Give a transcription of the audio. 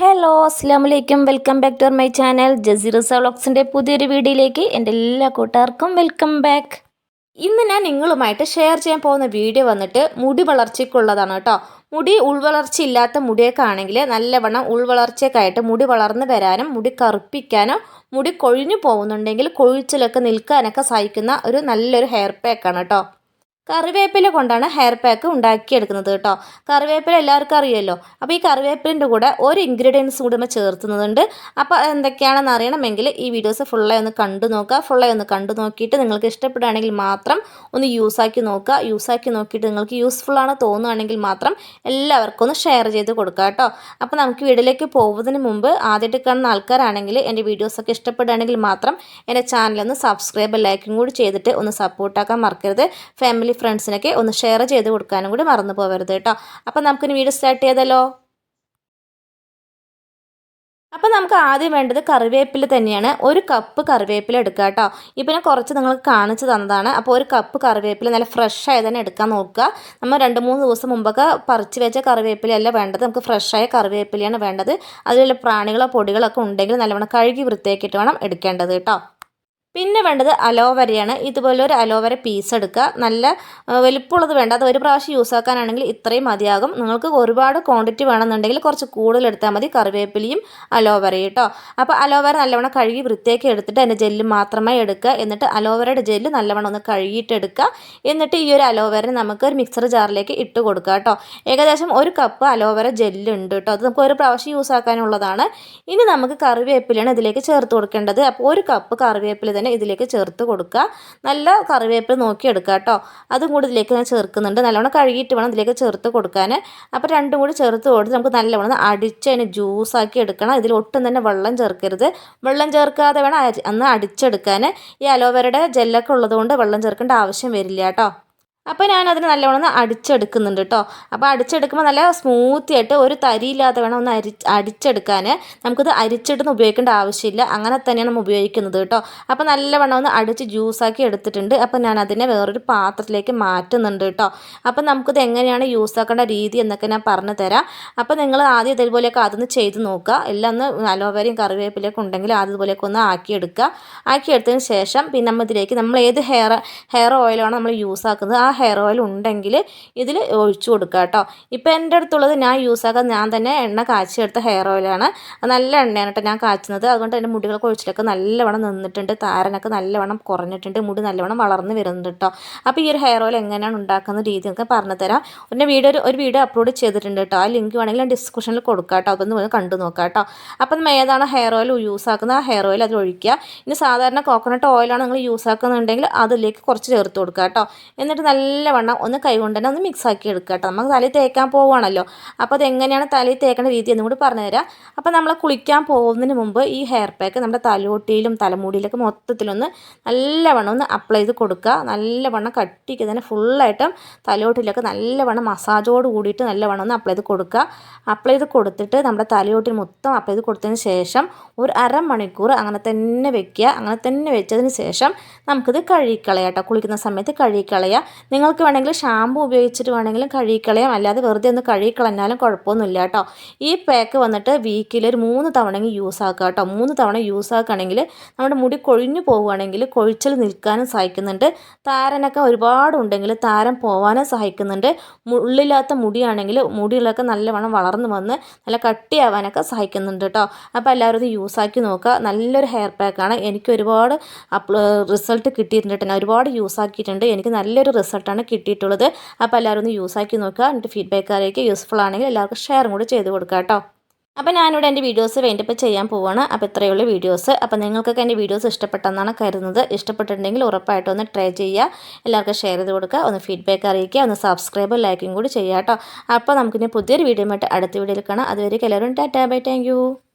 Hello അസ്സാം വലൈക്കും welcome back to my channel ജസീറസ വ്ളോഗ്സിന്റെ പുതിയൊരു വീഡിയോയിലേക്ക് എന്റെ എല്ലാ കൂട്ടുകാർക്കും വെൽക്കം ബാക്ക് ഇന്ന് ഞാൻ നിങ്ങളുമായിട്ട് ഷെയർ ചെയ്യാൻ പോകുന്ന വീഡിയോ വന്നിട്ട് മുടി വളർച്ചയ്ക്കുള്ളതാണ് കേട്ടോ. മുടി ഉൾവളർച്ച ഇല്ലാത്ത മുടിയൊക്കെ ആണെങ്കിൽ നല്ലവണ്ണം ഉൾവളർച്ചയൊക്കെ ആയിട്ട് മുടി വളർന്നു വരാനും മുടി കറുപ്പിക്കാനും മുടി കൊഴിഞ്ഞു പോകുന്നുണ്ടെങ്കിൽ കൊഴിച്ചിലൊക്കെ നിൽക്കാനൊക്കെ സഹായിക്കുന്ന ഒരു നല്ലൊരു ഹെയർ പാക്കാണ് കേട്ടോ. കറിവേപ്പില കൊണ്ടാണ് ഹെയർ പാക്ക് ഉണ്ടാക്കിയെടുക്കുന്നത് കേട്ടോ. കറിവേപ്പില എല്ലാവർക്കും അറിയുമല്ലോ. അപ്പോൾ ഈ കറിവേപ്പിലിന്റെ കൂടെ ഒരു ഇൻഗ്രീഡിയൻസ് കൂടി നമ്മൾ ചേർത്തുന്നുണ്ട്. അപ്പോൾ എന്തൊക്കെയാണെന്ന് അറിയണമെങ്കിൽ ഈ വീഡിയോസ് ഫുള്ളായി ഒന്ന് കണ്ടു നോക്കുക. ഫുള്ളായി ഒന്ന് കണ്ടു നോക്കിയിട്ട് നിങ്ങൾക്ക് ഇഷ്ടപ്പെടുകയാണെങ്കിൽ മാത്രം ഒന്ന് യൂസാക്കി നോക്കുക. യൂസാക്കി നോക്കിയിട്ട് നിങ്ങൾക്ക് യൂസ്ഫുൾ ആണ് തോന്നുകയാണെങ്കിൽ മാത്രം എല്ലാവർക്കും ഒന്ന് ഷെയർ ചെയ്ത് കൊടുക്കുക കേട്ടോ. അപ്പോൾ നമുക്ക് വീഡിയോയിലേക്ക് പോകുന്നതിന് മുമ്പ് ആദ്യമായിട്ട് കാണുന്ന ആൾക്കാരാണെങ്കിൽ എന്റെ വീഡിയോസൊക്കെ ഇഷ്ടപ്പെടുകയാണെങ്കിൽ മാത്രം എന്റെ ചാനലൊന്ന് സബ്സ്ക്രൈബ് ലൈക്കും കൂടി ചെയ്തിട്ട് ഒന്ന് സപ്പോർട്ടാക്കാൻ മറക്കരുത്. ഫാമിലി ഫ്രണ്ട്സിനൊക്കെ ഒന്ന് ഷെയർ ചെയ്ത് കൊടുക്കാനും കൂടി മറന്നു പോകരുത് കേട്ടോ. അപ്പോൾ നമുക്കിനി വീഡിയോ സ്റ്റാർട്ട് ചെയ്തല്ലോ. അപ്പോൾ നമുക്ക് ആദ്യം വേണ്ടത് കറിവേപ്പില തന്നെയാണ്. ഒരു കപ്പ് കറിവേപ്പില എടുക്കുക കേട്ടോ. ഇപ്പം ഞാൻ കുറച്ച് നിങ്ങൾക്ക് കാണിച്ചു തന്നതാണ്. അപ്പോൾ ഒരു കപ്പ് കറിവേപ്പില നല്ല ഫ്രഷ് ആയി തന്നെ എടുക്കാൻ നോക്കുക. നമ്മൾ രണ്ട് മൂന്ന് ദിവസം മുമ്പൊക്കെ പറിച്ച് വെച്ച കറിവേപ്പിലയല്ല വേണ്ടത്. നമുക്ക് ഫ്രഷായ കറിവേപ്പിലയാണ് വേണ്ടത്. അതിലുള്ള പ്രാണികളോ പൊടികളൊക്കെ ഉണ്ടെങ്കിൽ നല്ലവണ്ണം കഴുകി വൃത്തിയാക്കിയിട്ട് വേണം എടുക്കേണ്ടത് കേട്ടോ. പിന്നെ വേണ്ടത് അലോവരയാണ്. ഇതുപോലെ ഒരു അലോവര പീസ് എടുക്കുക. നല്ല വലിപ്പമുള്ളത് വേണ്ട. അത് ഒരു പ്രാവശ്യം യൂസ് ആക്കാനാണെങ്കിൽ ഇത്രയും മതിയാകും. നിങ്ങൾക്ക് ഒരുപാട് ക്വാണ്ടിറ്റി വേണമെന്നുണ്ടെങ്കിൽ കുറച്ച് കൂടുതൽ എടുത്താൽ മതി. കറിവേപ്പിലയും അലോവരയും കേട്ടോ. അപ്പോൾ അലോവര നല്ലവണ്ണം കഴുകി വൃത്തിയാക്കി എടുത്തിട്ട് അതിന്റെ ജെല്ല് മാത്രമായി എടുക്കുക. എന്നിട്ട് അലോവരയുടെ ജെല്ല് നല്ലവണ്ണം ഒന്ന് കഴുകിയിട്ട് എടുക്കുക. എന്നിട്ട് ഈ ഒരു അലോവര നമുക്ക് ഒരു മിക്സർ ജാറിലേക്ക് ഇട്ട് കൊടുക്കുക കേട്ടോ. ഏകദേശം ഒരു കപ്പ് അലോവര ജെല്ല് ഉണ്ട് കേട്ടോ. അത് നമുക്ക് ഒരു പ്രാവശ്യം യൂസ് ആക്കാനുള്ളതാണ്. ഇനി നമുക്ക് കറിവേപ്പിലയാണ് ഇതിലേക്ക് ചേർത്ത് കൊടുക്കേണ്ടത്. അപ്പോൾ ഒരു കപ്പ് കറിവേപ്പില തന്നെ ഇതിലേക്ക് ചേർത്ത് കൊടുക്കുക. നല്ല കറിവേപ്പില നോക്കി എടുക്കുക കേട്ടോ. അതും കൂടി ഇതിലേക്ക് ഞാൻ ചേർക്കുന്നുണ്ട്. നല്ലവണ്ണം കഴുകിയിട്ട് വേണം ഇതിലേക്ക് ചേർത്ത് കൊടുക്കാൻ. അപ്പോൾ രണ്ടും കൂടി ചേർത്ത് കൊടുത്ത് നമുക്ക് നല്ലവണ്ണം അടിച്ച് അതിന് ജ്യൂസാക്കി എടുക്കണം. ഇതിൽ ഒട്ടും തന്നെ വെള്ളം ചേർക്കരുത്. വെള്ളം ചേർക്കാതെ വേണം അന്ന് അടിച്ചെടുക്കാൻ. ഈ അലോവേരയുടെ ജെല്ലൊക്കെ ഉള്ളതുകൊണ്ട് വെള്ളം ചേർക്കേണ്ട ആവശ്യം വരില്ല കേട്ടോ. അപ്പോൾ ഞാൻ അതിന് നല്ലവണ്ണം അടിച്ചെടുക്കുന്നുണ്ട് കേട്ടോ അപ്പോൾ അടിച്ചെടുക്കുമ്പോൾ നല്ല സ്മൂത്തി ആയിട്ട് ഒരു തരിയില്ലാതെ വേണം ഒന്ന് അരി അടിച്ചെടുക്കാൻ നമുക്കിത് അരിച്ചിട്ടൊന്നും ഉപയോഗിക്കേണ്ട ആവശ്യമില്ല. അങ്ങനെ തന്നെയാണ് നമ്മൾ ഉപയോഗിക്കുന്നത് കേട്ടോ അപ്പോൾ നല്ലവണ്ണം ഒന്ന് അടിച്ച് ജ്യൂസാക്കി എടുത്തിട്ടുണ്ട്. അപ്പോൾ ഞാൻ അതിനെ വേറൊരു പാത്രത്തിലേക്ക് മാറ്റുന്നുണ്ട് കേട്ടോ അപ്പോൾ നമുക്കിത് എങ്ങനെയാണ് യൂസ് ആക്കേണ്ട രീതി എന്നൊക്കെ ഞാൻ പറഞ്ഞു തരാം. അപ്പോൾ നിങ്ങൾ ആദ്യം ഇതേപോലെയൊക്കെ അതൊന്ന് ചെയ്ത് നോക്കുക. എല്ലാം ഒന്ന് അലോവേരയും കറിവേപ്പിലൊക്കെ ഉണ്ടെങ്കിൽ ആദ്യം ഇതുപോലെയൊക്കെ ഒന്ന് ആക്കിയെടുക്കുക. ആക്കിയെടുത്തതിന് ശേഷം പിന്നെ നമ്മൾ ഇതിലേക്ക് നമ്മൾ ഏത് ഹെയർ ഹെയർ ഓയിലാണ് നമ്മൾ യൂസ് ആക്കുന്നത് ആ ഹെയർ ഓയിൽ ഉണ്ടെങ്കിൽ ഇതിൽ ഒഴിച്ചു കൊടുക്കുക കേട്ടോ. ഇപ്പോൾ എന്റെ അടുത്തുള്ളത് ഞാൻ യൂസ് ആക്കാൻ ഞാൻ തന്നെ എണ്ണ കാച്ചിയെടുത്ത ഹെയർ ഓയിലാണ് നല്ല എണ്ണയാണ് കേട്ടോ ഞാൻ കാച്ചുന്നത്. അതുകൊണ്ട് എന്റെ മുടികളൊക്കെ ഒഴിച്ചിട്ടൊക്കെ നല്ലവണ്ണം നിന്നിട്ടുണ്ട്. താരനൊക്കെ നല്ലവണ്ണം കുറഞ്ഞിട്ടുണ്ട്. മുടി നല്ലവണ്ണം വളർന്ന് വരുന്നുണ്ട് കേട്ടോ. അപ്പോൾ ഈ ഒരു ഹെയർ ഓയിൽ എങ്ങനെയാണ് ഉണ്ടാക്കുന്ന രീതി ഒക്കെ പറഞ്ഞു തരാം. പിന്നെ വീഡിയോ ഒരു വീഡിയോ അപ്ലോഡ് ചെയ്തിട്ടുണ്ട് കേട്ടോ. ആ ലിങ്ക് വേണമെങ്കിൽ ഞാൻ ഡിസ്ക്രിപ്ഷനിൽ കൊടുക്കാം കേട്ടോ. അതൊന്ന് കണ്ടു നോക്കാം കേട്ടോ. അപ്പം നമ്മൾ ഏതാണ് ഹെയർ ഓയിൽ യൂസ് ആക്കുന്നത്? ആ ഹെയർ ഓയിൽ അതിൽ ഒഴിക്കുക. ഇനി സാധാരണ കോക്കനട്ട് ഓയിലാണ് നിങ്ങൾ യൂസ് ആക്കുന്നുണ്ടെങ്കിൽ അതിലേക്ക് കുറച്ച് ചേർത്ത് കൊടുക്കുക കേട്ടോ. എന്നിട്ട് നല്ല നല്ലവണ്ണം ഒന്ന് കൈകൊണ്ട് തന്നെ ഒന്ന് മിക്സ് ആക്കി എടുക്കുക കേട്ടോ. നമുക്ക് തലയിൽ തേക്കാൻ പോവുകയാണല്ലോ. അപ്പോൾ അതെങ്ങനെയാണ് തലയിൽ തേക്കേണ്ട രീതി എന്നും കൂടി പറഞ്ഞുതരാം അപ്പോൾ നമ്മൾ കുളിക്കാൻ പോകുന്നതിന് മുമ്പ് ഈ ഹെയർ പാക്ക് നമ്മുടെ തലയോട്ടിയിലും തലമുടിയിലൊക്കെ മൊത്തത്തിലൊന്ന് നല്ലവണ്ണം ഒന്ന് അപ്ലൈ ചെയ്ത് കൊടുക്കുക. നല്ലവണ്ണം കട്ടിക്ക് തന്നെ ഫുള്ളായിട്ടും തലയോട്ടിലൊക്കെ നല്ലവണ്ണം മസാജോട് കൂടിയിട്ട് നല്ലവണ്ണം ഒന്ന് അപ്ലൈ ചെയ്ത് കൊടുക്കുക. അപ്ലൈ ചെയ്ത് കൊടുത്തിട്ട് നമ്മുടെ തലയോട്ടിൽ മൊത്തം അപ്ലൈ ചെയ്ത് കൊടുത്തതിന് ശേഷം ഒരു അരമണിക്കൂർ അങ്ങനെ തന്നെ വെക്കുക. അങ്ങനെ തന്നെ വെച്ചതിന് ശേഷം നമുക്കിത് കഴുകിക്കളയാം കേട്ടോ. കുളിക്കുന്ന സമയത്ത് കഴുകിക്കളയുക. നിങ്ങൾക്ക് വേണമെങ്കിൽ ഷാമ്പു ഉപയോഗിച്ചിട്ട് വേണമെങ്കിലും കഴുകിക്കളയാം. അല്ലാതെ വെറുതെ ഒന്ന് കഴുകിക്കളഞ്ഞാലും കുഴപ്പമൊന്നുമില്ല കേട്ടോ. ഈ പാക്ക് വന്നിട്ട് വീക്കിൽ ഒരു മൂന്ന് തവണ യൂസ് ആക്കുക കേട്ടോ. മൂന്ന് തവണ യൂസ് ആക്കുകയാണെങ്കിൽ നമ്മുടെ മുടി കൊഴിഞ്ഞു പോവുകയാണെങ്കിൽ കൊഴിച്ചിൽ നിൽക്കാനും സഹായിക്കുന്നുണ്ട്. താരനൊക്കെ ഒരുപാടുണ്ടെങ്കിൽ താരം പോവാനും സഹായിക്കുന്നുണ്ട്. ഉള്ളില്ലാത്ത മുടിയാണെങ്കിൽ മുടികളൊക്കെ നല്ലവണ്ണം വളർന്നു വന്ന് നല്ല കട്ടിയാവാനൊക്കെ സഹായിക്കുന്നുണ്ട് കേട്ടോ. അപ്പോൾ എല്ലാവരും ഇത് ആക്കി നോക്കുക. നല്ലൊരു ഹെയർ പാക്കാണ് എനിക്ക് ഒരുപാട് റിസൾട്ട് കിട്ടിയിട്ടുണ്ട് ഒരുപാട് യൂസ് ആക്കിയിട്ടുണ്ട്. എനിക്ക് നല്ലൊരു റിസൾട്ട് റിസൾട്ടാണ് കിട്ടിയിട്ടുള്ളത്. അപ്പോൾ എല്ലാവരും ഒന്ന് യൂസാക്കി നോക്കുക. എന്നിട്ട് ഫീഡ്ബാക്ക് അറിയിക്കുക യൂസ്ഫുൾ ആണെങ്കിൽ എല്ലാവർക്കും ഷെയറും കൂടി ചെയ്ത് കൊടുക്കുക കേട്ടോ. അപ്പോൾ ഞാനിവിടെ എന്റെ വീഡിയോസ് വേണ്ടിപ്പോൾ ചെയ്യാൻ പോവുകയാണ് അപ്പോൾ ഇത്രയുള്ള വീഡിയോസ് അപ്പോൾ നിങ്ങൾക്കൊക്കെ എന്റെ വീഡിയോസ് ഇഷ്ടപ്പെട്ടെന്നാണ് കരുതുന്നത്. ഇഷ്ടപ്പെട്ടിട്ടുണ്ടെങ്കിൽ ഉറപ്പായിട്ടും ഒന്ന് ട്രൈ ചെയ്യുക. എല്ലാവർക്കും ഷെയർ ചെയ്ത് കൊടുക്കുക. ഒന്ന് ഫീഡ്ബാക്ക് അറിയിക്കുക. ഒന്ന് സബ്സ്ക്രൈബ് ലൈക്കും കൂടി ചെയ്യുക കേട്ടോ. അപ്പോൾ നമുക്കിനി പുതിയൊരു വീഡിയോ ആയിട്ട് അടുത്ത വീഡിയോയിൽ കാണാം. അതുവരെ എല്ലാവരും ടാറ്റാ. ബൈ. താങ്ക്